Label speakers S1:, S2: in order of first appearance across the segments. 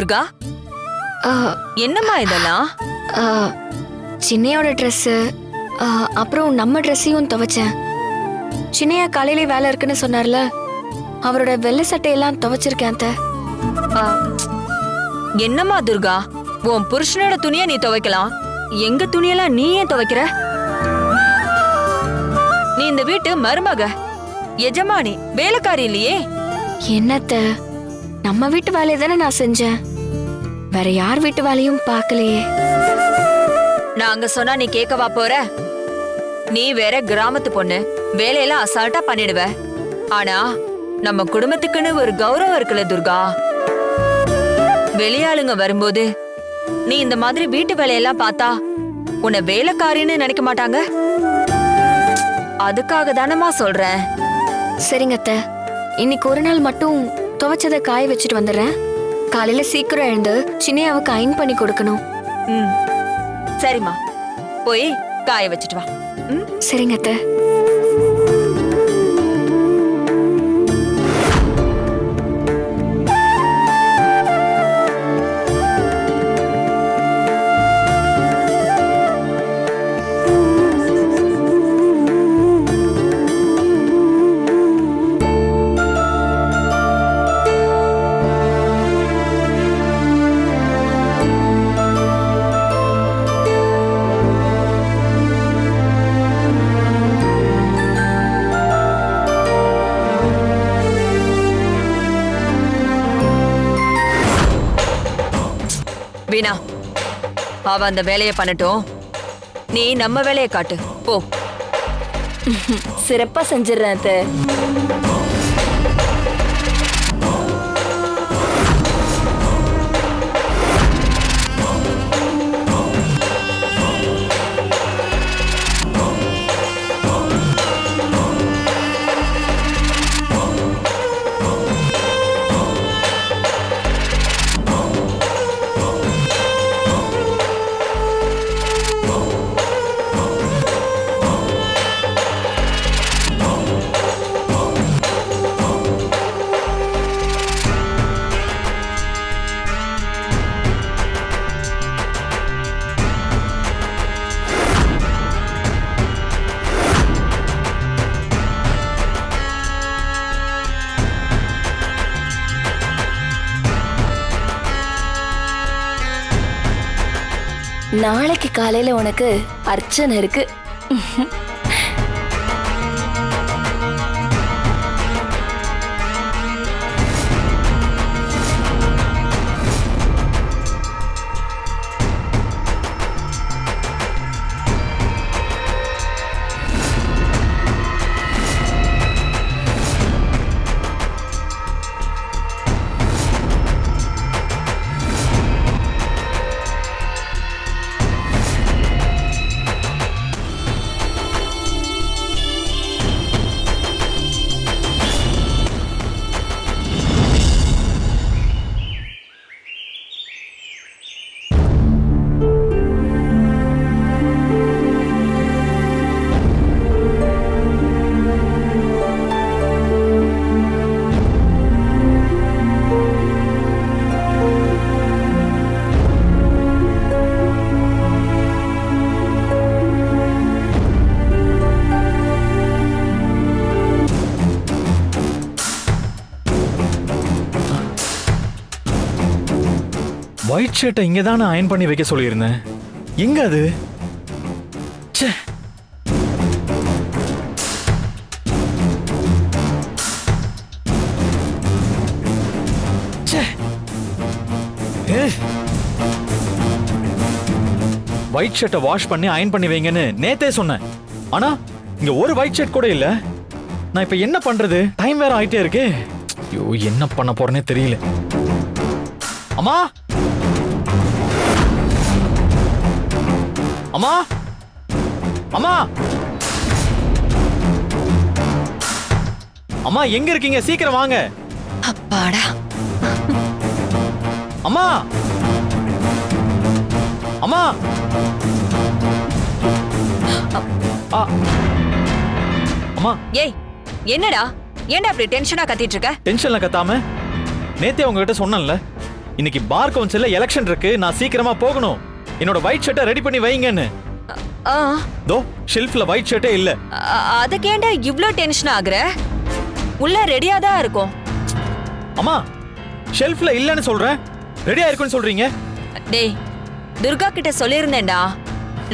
S1: துர்கா? என்னம்மா இதெல்லாம்?
S2: சின்னையோட ட்ரெஸ்ஸு அப்புறம் நம்ம ட்ரெஸ்ஸையும் துவைச்சேன். சின்னையா காலையிலே வேலை இருக்குன்னு சொன்னார்ல அவரோட வெள்ளை சட்டையெல்லாம் துவைச்சிருக்கேன் அத்தை.
S1: என்னம்மா துர்கா உன் புருஷனோட துணியை நீ துவைக்கலாம். எங்க துணியெல்லாம் நீ ஏன் துவைக்கிற? நீ இந்த வீட்டு மருமக எஜமானி வேலைக்காரி இல்லையே?
S2: என்னத்த நம்ம வீட்டு வேலையை தானே நான் செஞ்சேன். வேற யார் வீட்டு வேலையும் பார்க்கலையே.
S1: நாங்க சொன்னா நீ கேட்கவா போற? நீ வேற கிராமத்து பொண்ணு. வேலையெல்லாம் அசால்ட்டா பண்ணிடுவ. ஆனா நம்ம குடும்பத்துக்குன்னு ஒரு கௌரவம் இருக்குல்ல துர்கா. வெளியாளுங்க வரும்போது நீ இந்த மாதிரி வீட்டு வேலையெல்லாம் பார்த்தா உன்னை வேலைக்காரின்னு நினைக்க மாட்டாங்க? அதுக்காக தானமா சொல்றேன்.
S2: சரிங்க அத்தை. இன்னைக்கு ஒரு நாள் மட்டும் துவைச்சதை காய வச்சுட்டு வந்துடுறேன். காலையில சீக்கிரம் எழுந்து சின்னையாவுக்கு அயன் பண்ணி கொடுக்கணும்.
S1: ம். சரிம்மா. போய் காய வச்சுட்டு வா. ம்?
S2: சரிங்க அத்தை.
S1: வீணா அவ அந்த வேலையை பண்ணட்டும். நீ நம்ம வேலையை காட்டு போ.
S3: சிறப்பா செஞ்சிடுறேன் நாளைக்கு காலையில உனக்கு அர்ச்சனை இருக்கு.
S4: ஒயிட் ஷர்ட்டை இங்கே நான் அயன் பண்ணி வைக்க சொல்லியிருந்தேன். எங்க அது? சே ஒயிட் ஷர்ட்டை வாஷ் பண்ணி அயன் பண்ணி வைங்கன்னு நேத்தே சொன்னேன். ஆனா இங்க ஒரு ஒயிட் ஷர்ட் கூட இல்ல. நான் இப்ப என்ன பண்றது? டைம் வேற ஆயிட்டே இருக்கு. ஐயோ என்ன பண்ண போறேனே தெரியல. அம்மா! அம்மா? அம்மா? அம்மா எங்க இருக்கீங்க? சீக்கிரம் வாங்க.
S1: அப்பாடா.
S4: அம்மா? அம்மா? ஆ. அம்மா.
S1: ஏய் என்னடா? ஏன்டா அப்படி டென்ஷனா கத்திட்டு இருக்க
S4: டென்ஷன்ல கத்தாம? நேத்தே உங்ககிட்ட சொன்னேன்ல. இன்னைக்கு பார் கவுன்சில்ல எலெக்ஷன் இருக்கு. நான் சீக்கிரமா போகணும். என்னோட ஒயிட் ஷர்ட்டை ரெடி பண்ணி வைங்கன்னு.
S1: ஆ.
S4: தோ ஷெல்ஃப்ல ஒயிட் ஷர்ட்டே இல்ல.
S1: அதுக்கேண்டா இவ்ளோ டென்ஷன் ஆகுற? உள்ள ரெடியா தான் இருக்கும்.
S4: அம்மா ஷெல்ஃப்ல இல்லன்னு சொல்றேன் ரெடியா இருக்குன்னு சொல்றீங்க?
S1: டேய் துர்கா கிட்ட சொல்லியிருந்தேன்டா.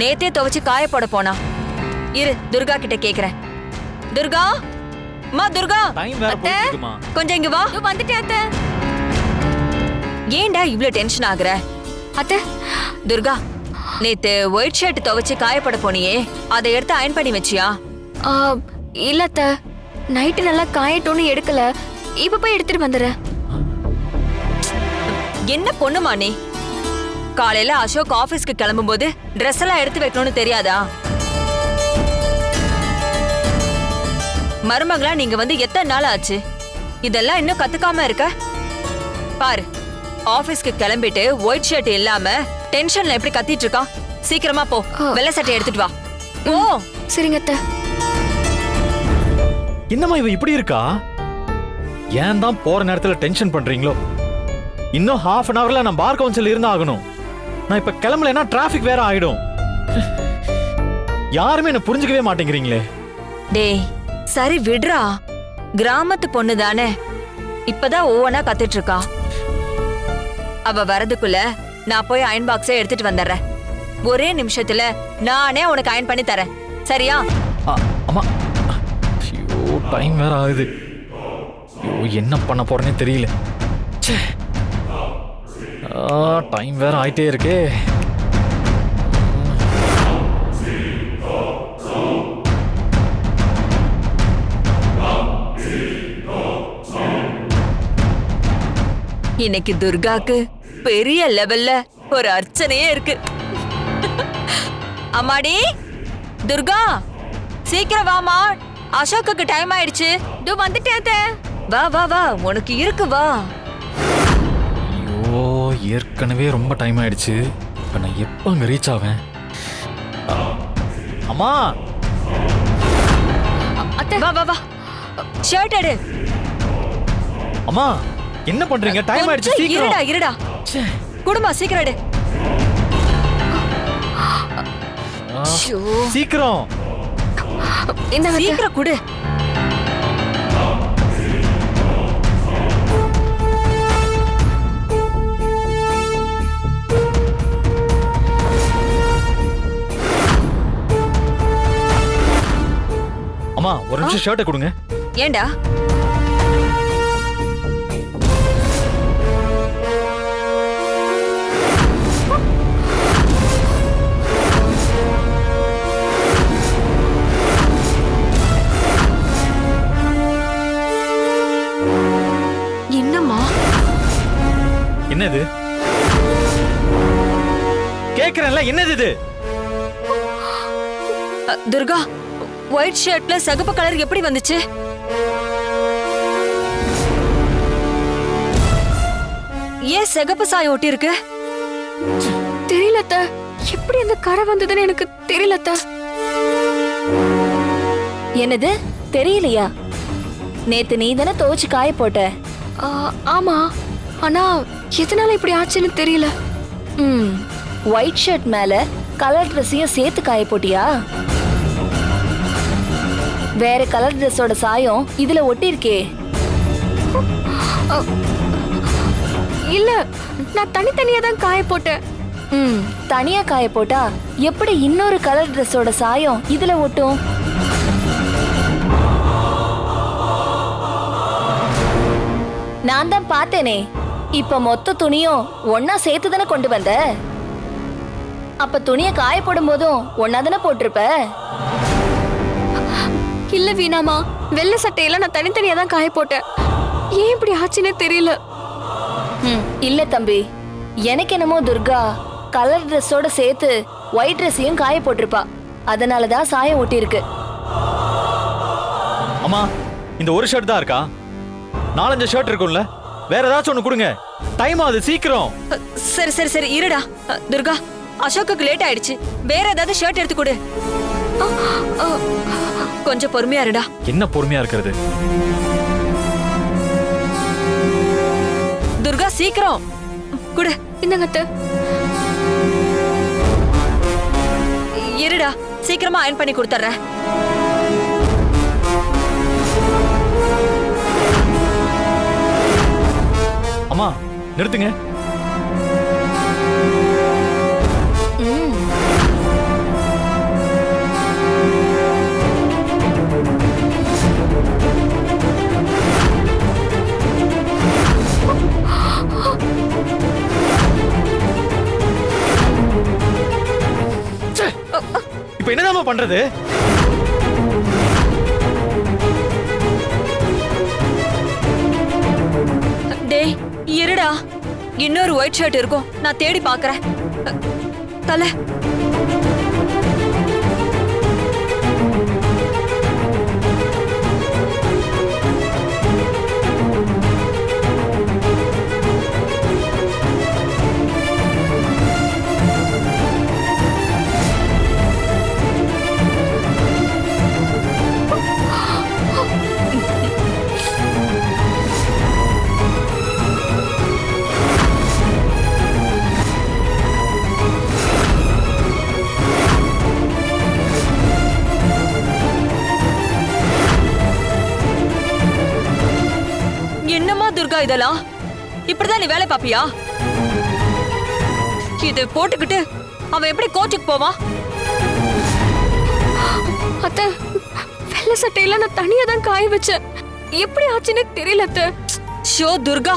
S1: நேத்தே துவைச்சு காய போட போனா. இரு துர்கா கிட்ட கேக்குறேன். துர்கா? அம்மா துர்கா? அத்தை, கொஞ்சம் இங்க வா.
S2: வந்துட்டேன் அத்தை.
S1: ஏன்டா இவ்ளோ டென்ஷன் ஆகுற?
S2: அத்தை.
S1: துர்கா நேத்து ஒயிட் ஷர்ட் துவைச்சு காயப்பட போனியே. அதை எடுத்து அயன் பண்ணி வச்சியா?
S2: ஆ, இல்ல அத்தை. நைட்டு நல்லா காயட்டோன்னு எடுக்கல. இப்ப போய் எடுத்துட்டு வந்துடுறேன்.
S1: என்ன பொண்ணுமா நீ காலையில அசோக் ஆபீஸ்க்கு கிளம்பும்போது ட்ரெஸ் எல்லாம் எடுத்து வைக்கணும்னு தெரியாதா? மருமகளா நீங்க வந்து எத்தனை நாள் ஆச்சு? இதெல்லாம் இன்னும் கத்துக்காம இருக்க? பாரு. ஆபீஸ்க்கு கிளம்பிட்டு ஒயிட் ஷர்ட் இல்லாம டென்ஷன்ல எப்படி கத்திட்டு இருக்கா சீக்கிரமா போ. வெள்ளை சட்டை எடுத்துட்டு வா. ஓ.
S2: சரிங்க அத்தை.
S4: என்னம்மா இவ இப்படி இருக்கா? ஏன் தான் போற நேரத்துல டென்ஷன் பண்றீங்களோ? இன்னும் ஹாஃப் அன் ஹவர்ல நான் பார் கவுன்சில் இருந்து ஆகணும். நான் இப்ப கிளம்பலைன்னா டிராஃபிக் வேற ஆயிடும். யாருமே என்ன புரிஞ்சுக்கவே மாட்டேங்கிறீங்களே.
S1: டேய் சரி விடுறா. கிராமத்து பொண்ணு தானே இப்பதான் ஒவ்வொன்னா கத்துட்டு இருக்கா. அவ வரதுக்குள்ள நான் போய் அயன் பாக்ஸை எடுத்துட்டு வந்துடுறேன். ஒரே நிமிஷத்துல நானே உனக்கு அயன் பண்ணி தரேன். சரியா?
S4: அம்மா. ஐயோ டைம் வேற ஆகுது. ஐயோ என்ன பண்ண போறேனே தெரியல. டைம் வேற ஆயிட்டே இருக்கே.
S1: இன்னைக்கு துர்காக்கு பெரிய லெவல்ல ஒரு அர்ச்சனையே இருக்கு. அம்மாடி துர்கா சீக்கிரம் வாமா அசோக்குக்கு டைம் ஆயிடுச்சு.
S2: இதோ வந்துட்டேன்
S1: வா வா வா. உனக்கு இருக்கு வா.
S4: ஐயோ ஏற்கனவே ரொம்ப டைம் ஆயிடுச்சு. இப்போ நான் எப்போ அங்கே ரீச் ஆவேன்? அம்மா!
S2: அத்தை.
S1: வா வா வா. ஷர்ட் எடு.
S4: அம்மா என்ன பண்றீங்க? டைம் ஆயிடுச்சு
S1: கொஞ்சம் இருடா
S4: சீக்கிரம்
S1: இருடா.
S4: ச்சே.
S1: குடுமா சீக்கிரம் எடு. ஷோ,
S4: சீக்கிரம்.
S2: இந்த
S1: சீக்கிரம் குடு.
S4: அம்மா ஒரு நிமிஷம் ஷர்ட்டை கொடுங்க.
S1: ஏண்டா?
S4: என்னது? கேக்குறேன்ல என்னது இது?
S1: துர்கா ஒயிட் ஷர்ட்ல சிகப்பு கலர் எப்படி வந்துச்சு? ஏன் சிகப்பு சாயம் ஒட்டி இருக்கு
S2: தெரியல அத்தை. எப்படி அந்த கரை வந்ததுன்னு எனக்கு தெரியல அத்தை.
S3: என்னது? தெரியலையா? நேத்து நீ தானே துவைச்சு காய போட்ட.
S2: ஆமா. ஆனா எதனால இப்படி ஆச்சுன்னு தெரியல.
S3: ம். ஒயிட் ஷர்ட் மேல கலர் ட்ரெஸ்ஸையும் சேர்த்து காய போட்டியா? வேற கலர் ட்ரெஸ்ஸோட சாயம் இதுல ஒட்டியிருக்கே.
S2: இல்ல நான் தனித்தனியா தான் காய போட்டேன்.
S3: ம் தனியா காய போட்டா எப்படி இன்னொரு கலர் ட்ரெஸ்ஸோட சாயம் இதுல ஒட்டும்? நான் தான் பார்த்தேனே. இப்ப மொத்த துணியும் ஒன்னா சேர்த்து தானே கொண்டு வந்த? அப்ப துணியை காய போடும் போதும் ஒன்னா தானே போட்டிருப்ப?
S2: இல்ல வீணாமா வெள்ளை சட்டையெல்லாம் நான் தனித்தனியா தான் காய போட்டேன். ஏன் இப்படி ஆச்சுன்னே தெரியல.
S3: ம், இல்ல தம்பி. எனக்கு என்னமோ துர்கா கலர் ட்ரெஸ்ஸோட சேர்த்து ஒயிட் ட்ரெஸ்ஸையும் காய போட்டிருப்பா. அதனால தான் சாயம் ஒட்டியிருக்கு
S4: அம்மா இந்த ஒரு ஷர்ட் தான் இருக்கா? நாலஞ்சு ஷர்ட் இருக்கும்ல? வேற ஏதாச்சும் ஒன்று கொடுங்க. டைம் ஆகுது சீக்கிரம்.
S1: சரி சரி சரி இருடா. அ, துர்கா அசோக்குக்கு லேட் ஆயிடுச்சு. வேற ஏதாவது ஷர்ட் எடுத்து கொடு. கொஞ்சம் பொறுமையா இருடா.
S4: என்ன பொறுமையா இருக்கிறது?
S1: துர்கா சீக்கிரம். குடு.
S2: இந்தாங்க
S1: இருடா. சீக்கிரமா அயன் பண்ணி கொடுத்துட்றேன்.
S4: அம்மா நிறுத்துங்க. ச்சே, இப்ப என்னதாம்மா பண்றது?
S1: இருடா இன்னொரு ஒயிட் ஷர்ட் இருக்கும். நான் தேடி பார்க்கறேன். தலை. இதெல்லாம் இப்படிதான் நீ வேலை பாப்பியா? இது போட்டுக்கிட்டு அவன் எப்படி கோச்சுக்கு போவான்
S2: அத்தை வெள்ளை சட்டையெல்லாம் நான் தனியா தான் காய வச்சேன். எப்படி ஆச்சுன்னு தெரியல அத்தை.
S1: ஷோ துர்கா.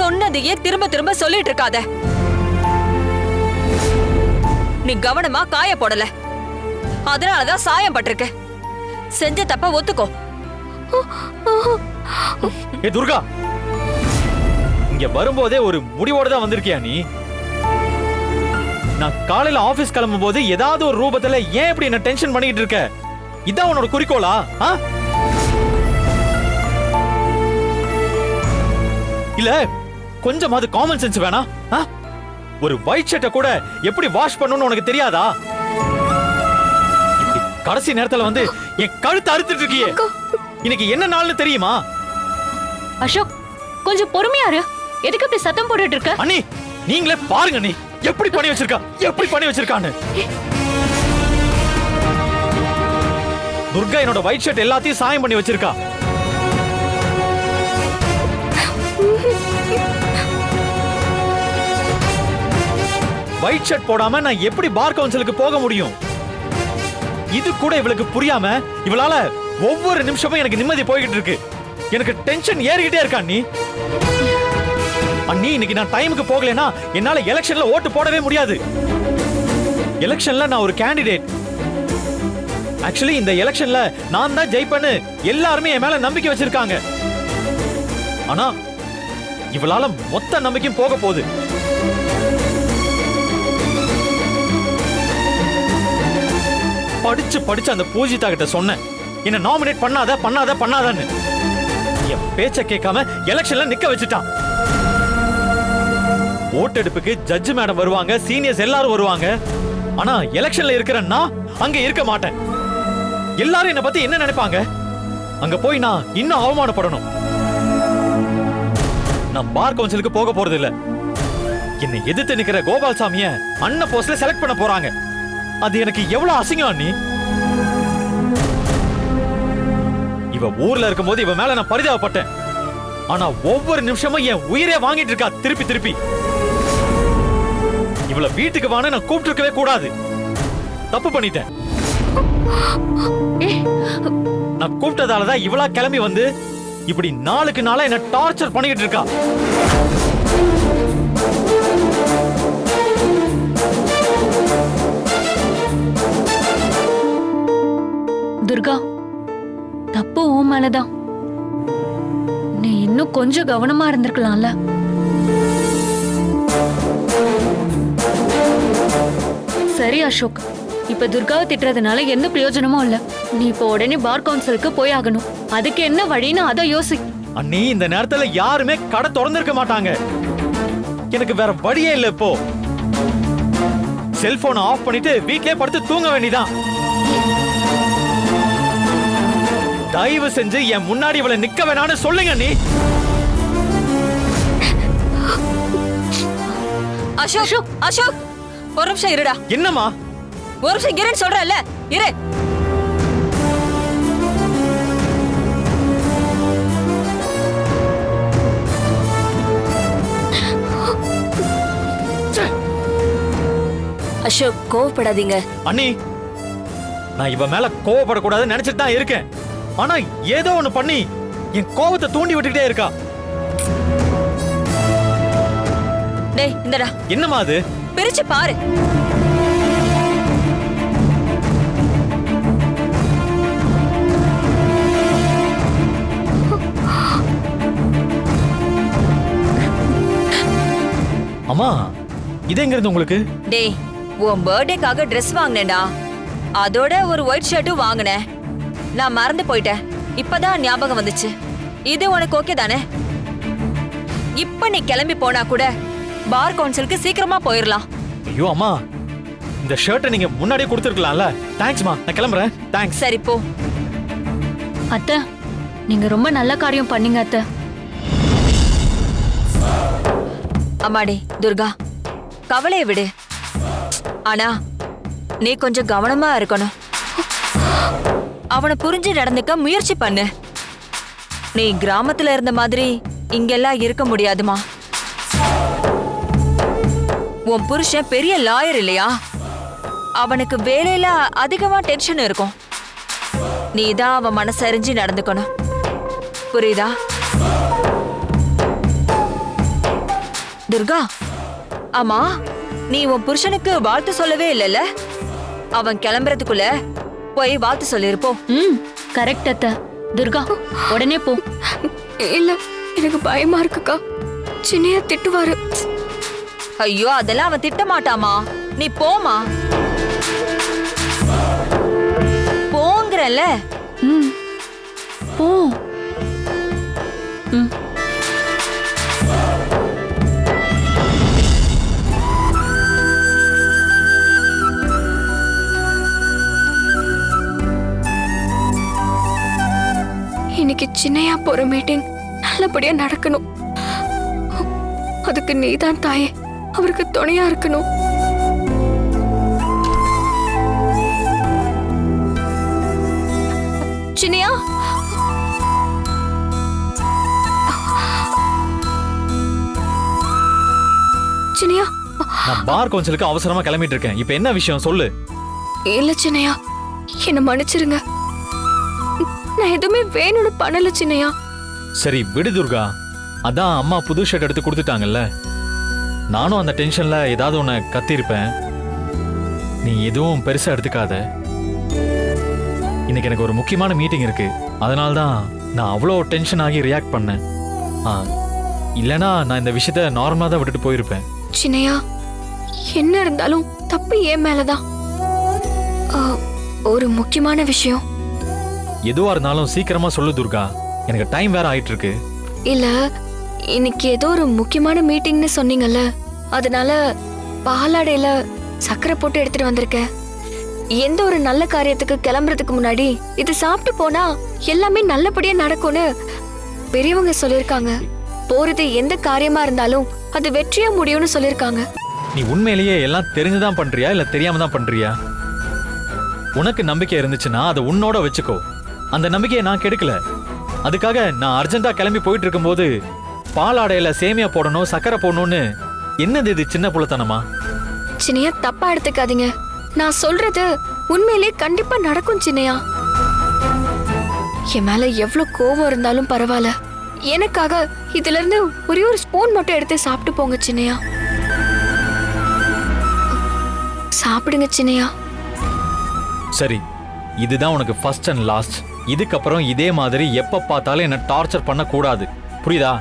S1: சொன்னதையே திரும்ப திரும்ப சொல்லிட்டு இருக்காத. நீ கவனமா காய போடல. அதனாலதான் சாயம் பட்டிருக்கு. செஞ்ச தப்ப ஒத்துக்கோ.
S4: ஏ துர்கா. இங்க வரும்போதே ஒரு முடிவோட தான் வந்திருக்கியா நீ? நான் காலையில ஆபீஸ் கிளம்பும் போது ஏதாவது ஒரு ரூபத்துல ஏன் இப்படி என்ன டென்ஷன் பண்ணிட்டு இருக்க? இதான் உன்னோட குறிக்கோளா? ஆ? இல்ல கொஞ்சமாவது காமன் சென்ஸ் வேணா. ஒரு ஒயிட் ஷர்ட்டை கூட எப்படி வாஷ் பண்ணணும்னு உனக்கு தெரியாதா? கடைசி நேரத்துல வந்து என் கழுத்து அறுத்துட்டு இருக்கியே. இன்னைக்கு என்ன நாள்னு தெரியுமா?
S3: அசோக் கொஞ்சம் பொறுமையா இரு. எதுக்கு இப்படி சத்தம் போட்டுட்டு இருக்க?
S4: அண்ணி நீங்களே பாருங்க நீ எப்படி பண்ணி வச்சிருக்கா? எப்படி பண்ணி வச்சிருக்கான்னு. துர்கா என்னோட ஒயிட் ஷர்ட் எல்லாத்தையும் சாயம் பண்ணி வச்சிருக்கா. ஒயிட் ஷர்ட் போடாம நான் எப்படி பார் கவுன்சிலுக்கு போக முடியும்? இது கூட இவளுக்கு புரியாம இவளால ஒவ்வொரு நிமிஷமும் எனக்கு நிம்மதி போய்கிட்டு இருக்கு. எனக்கு டென்ஷன் ஏறிக்கிட்டே இருக்கா நீ அண்ணி இன்னைக்கு நான் டைமுக்கு போகலனா என்னால எலெக்ஷன்ல ஓட்டு போடவே முடியாது. எலெக்ஷன்ல நான் ஒரு கேண்டிடேட் ஆக்சுவலி இந்த எலெக்ஷன்ல நான் தான் ஜெயிப்பேன்னு எல்லாருமே என் மேல நம்பிக்கை வச்சிருக்காங்க. ஆனா இவளால மொத்த நம்பிக்கையும் போக போகுது. படிச்சு படிச்சு அந்த பூஜிதா கிட்ட சொன்னேன். என்ன நாமினேட் பண்ணாத பண்ணாத பண்ணாதன்னு. என் பேச்ச கேட்காம எலெக்ஷன்ல நிக்க வச்சுட்டான். ஓட்டெடுப்புக்கு ஜட்ஜ் மேடம் வருவாங்க சீனியர்ஸ் எல்லாரும் வருவாங்க. ஆனா எலெக்ஷன்ல இருக்கிறன்னா அங்க இருக்க மாட்டேன். எல்லாரும் என்ன பத்தி என்ன நினைப்பாங்க? அங்க போய் நான் இன்னும் அவமானப்படணும். நான் பார் கவுன்சிலுக்கு போக போறது இல்ல என்னை எதிர்த்து நிக்கிற கோபால் சாமிய அண்ணன் போஸ்ட்ல செலக்ட் பண்ண போறாங்க. அது எனக்கு எவ்வளவு அசிங்கம் நீ இவ ஊர்ல இருக்கும்போது இவ மேல நான் பரிதாபப்பட்டேன். ஆனா ஒவ்வொரு நிமிஷமும் என் உயிரே வாங்கிட்டு இருக்கா திருப்பி திருப்பி. இவள வீட்டுக்கு வான்னு நான் கூப்பிட்டு இருக்கவே கூடாது. தப்பு பண்ணிட்டேன். நான் கூப்பிட்டதால தான் இவளா கிளம்பி வந்து இப்படி நாளுக்கு நாளா என்ன டார்ச்சர் பண்ணிக்கிட்டு இருக்கா.
S5: துர்கா தப்பு உன் மேலதான். நீ இன்னும் கொஞ்சம் கவனமா இருந்திருக்கலாம்ல. சரி அசோக். இப்ப துர்காவை திட்டுறதுனால எந்த பிரயோஜனமும் இல்ல. நீ இப்போ உடனே பார் கவுன்சிலுக்கு போய் ஆகணும். அதுக்கு என்ன வழின்னு அதை யோசி.
S4: அண்ணி இந்த நேரத்துல யாருமே கடை திறந்திருக்க மாட்டாங்க. எனக்கு வேற வழியே இல்ல இப்போ. செல்போனை ஆஃப் பண்ணிட்டு வீட்லயே படுத்து தூங்க வேண்டியதான் தயவு செஞ்சு என் முன்னாடி இவளை நிக்க வேணாம்னு சொல்லுங்க நீ.
S1: அசோக் அசோக். ஒரு நிமிஷம் இருடா.
S4: என்னம்மா?
S1: ஒரு நிமிஷம் இருன்னு சொல்றேன்ல. இரு.
S3: அசோக் கோவப்படாதீங்க.
S4: அண்ணி நான் இவ மேல கோவப்படக்கூடாதுன்னு நினைச்சிட்டு தான் இருக்கேன். ஆனா ஏதோ ஒண்ணு பண்ணி என் கோவத்தை தூண்டி விட்டுக்கிட்டே இருக்கா.
S1: டேய் இந்தடா.
S4: என்னம்மா அது?
S1: பிரிச்சு பாரு.
S4: அம்மா இது எங்க இருந்து உங்களுக்கு?
S1: டேய் உன் பர்த்டேக்காக Dress வாங்கினேன்டா. அதோட ஒரு ஒயிட் ஷர்ட்டும் வாங்கினேன். நான் மறந்து போயிட்டேன். இப்பதான் ஞாபகம் வந்துச்சு. இது உனக்கு ஓகே தானே? இப்ப நீ கிளம்பி போனா கூட பார் கவுன்சிலுக்கு சீக்கிரமா போயிடலாம்
S4: ஐயோ அம்மா. இந்த ஷர்ட்டை நீங்க முன்னாடியே கொடுத்துருக்கலாம்ல. தேங்க்ஸ்மா நான் கிளம்புறேன். தேங்க்ஸ்
S1: சரி போ.
S5: அத்தை நீங்க ரொம்ப நல்ல காரியம் பண்ணீங்க அத்தை.
S1: அம்மாடி துர்கா கவலையை விடு. ஆனா நீ கொஞ்சம் கவனமா இருக்கணும். அவனை புரிஞ்சு நடந்துக்க முயற்சி பண்ணு. நீ கிராமத்துல இருந்த மாதிரி இங்கெல்லாம் இருக்க முடியாதுமா. உன் புருஷன் பெரிய லாயர் இல்லையா? அவனுக்கு வேலையில அதிகமா டென்ஷன் இருக்கும். நீ தான் அவன் மனசறிஞ்சு நடந்துக்கணும். புரியுதா? துர்கா ஆமா நீ உன் புருஷனுக்கு வாழ்த்து சொல்லவே இல்லைல்ல? அவன் கிளம்புறதுக்குள்ள போய் வாழ்த்து சொல்லிருப்போம்
S5: ம் கரெக்ட் அத்தை. துர்கா உடனே போ.
S2: இல்ல எனக்கு பயமா இருக்குக்கா. சின்னையா திட்டுவாரு.
S1: ஐயோ அதெல்லாம் அவன் திட்ட மாட்டாமா நீ போமா போங்கறல்ல.
S5: ம் போ. ம்.
S2: இன்னைக்கு சின்னையா போற மீட்டிங் நல்லபடியா நடக்கணும். அதுக்கு நீதான் தாயே. அவருக்கு துணையா இருக்கணும். சின்னையா? சின்னையா?
S4: நான் பார் கவுன்சிலுக்கு அவசரமா கிளம்பிட்டு இருக்கேன். இப்போ என்ன விஷயம்? சொல்லு.
S2: இல்ல சின்னையா. என்ன மன்னிச்சிருங்க. நான் எதுவுமே வேணும்னு பண்ணல சின்னையா.
S4: சரி விடு துர்கா. அதான் அம்மா புது ஷர்ட் எடுத்து கொடுத்துட்டாங்கல்ல. நானும் அந்த டென்ஷன்ல ஏதாவது ஒன்று கத்திருப்பேன் நீ எதுவும் பெருசா எடுத்துக்காத. இன்னைக்கு எனக்கு ஒரு முக்கியமான மீட்டிங் இருக்கு. அதனால தான் நான் அவ்வளோ டென்ஷன் ஆகி ரியாக்ட் பண்ணேன். ஆ இல்லைனா நான் இந்த விஷயத்த நார்மலாக தான் விட்டுட்டு போயிருப்பேன்.
S2: சின்னையா என்ன இருந்தாலும் தப்பு ஏன் மேலதான். ஒரு முக்கியமான விஷயம்.
S4: எதுவா இருந்தாலும் சீக்கிரமா சொல்லு துர்கா. எனக்கு டைம் வேற ஆயிட்டு இருக்கு
S2: இல்ல இன்னைக்கு ஏதோ ஒரு முக்கியமான மீட்டிங்னு சொன்னீங்கல்ல அதனால பாலாடையில சக்கரை போட்டு எடுத்துட்டு வந்திருக்கேன். எந்த ஒரு நல்ல காரியத்துக்கு கிளம்புறதுக்கு முன்னாடி இது சாப்பிட்டு போனா எல்லாமே நல்லபடியா நடக்கும்னு பெரியவங்க சொல்லிருக்காங்க போறது எந்த காரியமா இருந்தாலும் அது வெற்றியா முடியும்னு சொல்லிருக்காங்க
S4: நீ உண்மையிலேயே எல்லாம் தெரிஞ்சுதான் பண்றியா இல்ல தெரியாம தான் பண்றியா? உனக்கு நம்பிக்கை இருந்துச்சுன்னா அதை உன்னோட வச்சுக்கோ. அந்த நம்பிக்கையை நான் கெடுக்கல. அதுக்காக நான் அர்ஜென்ட்டா கிளம்பி போயிட்டு இருக்கும்போது பாலாடையில சேமியா போடணும் சக்கரை போடணும்னு என்னது இது சின்ன புள்ளத்தனமா?
S2: சின்னையா தப்பா எடுத்துக்காதீங்க. நான் சொல்றது உண்மையிலே கண்டிப்பா நடக்கும் சின்னையா. என் மேல எவ்வளவு கோவம் இருந்தாலும் பரவாயில்ல. எனக்காக இதுல இருந்து ஒரே ஒரு ஸ்பூன் மட்டும் எடுத்து சாப்பிட்டு போங்க சின்னையா. சாப்பிடுங்க சின்னையா.
S4: சரி இதுதான் உனக்கு ஃபர்ஸ்ட் அண்ட் லாஸ்ட் இதுக்கப்புறம் இதே மாதிரி எப்ப பார்த்தாலும் என்ன டார்ச்சர் பண்ண கூடாது புரியுதா?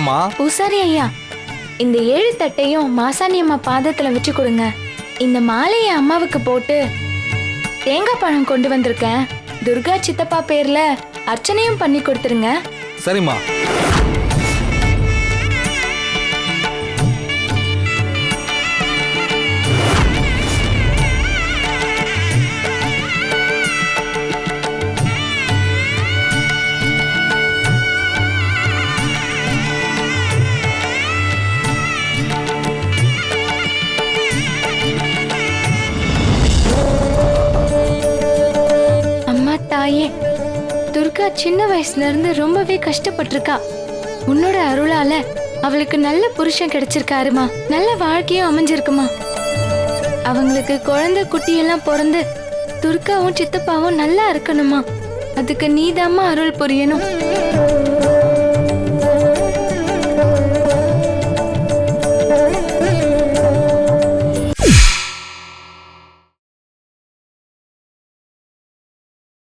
S6: ஆமா.
S7: பூசாரி ஐயா இந்த ஏழு தட்டையும் மாசாணி அம்மா பாதத்துல வச்சு கொடுங்க. இந்த மாலையை அம்மாவுக்கு போட்டு தேங்காய் பழம் கொண்டு வந்திருக்கேன். துர்கா சித்தப்பா பேர்ல அர்ச்சனையும் பண்ணி கொடுத்துருங்க.
S6: சரிம்மா.
S7: அக்கா சின்ன வயசுல இருந்து ரொம்பவே கஷ்டப்பட்டிருக்கா. உன்னோட அருளால அவளுக்கு நல்ல புருஷன் கிடைச்சிருக்காருமா. நல்ல வாழ்க்கையும் அமைஞ்சிருக்குமா. அவங்களுக்கு குழந்தை குட்டியெல்லாம் பிறந்து துர்காவும் சித்தப்பாவும் நல்லா இருக்கணுமா. அதுக்கு நீதாம்மா அருள் புரியணும்.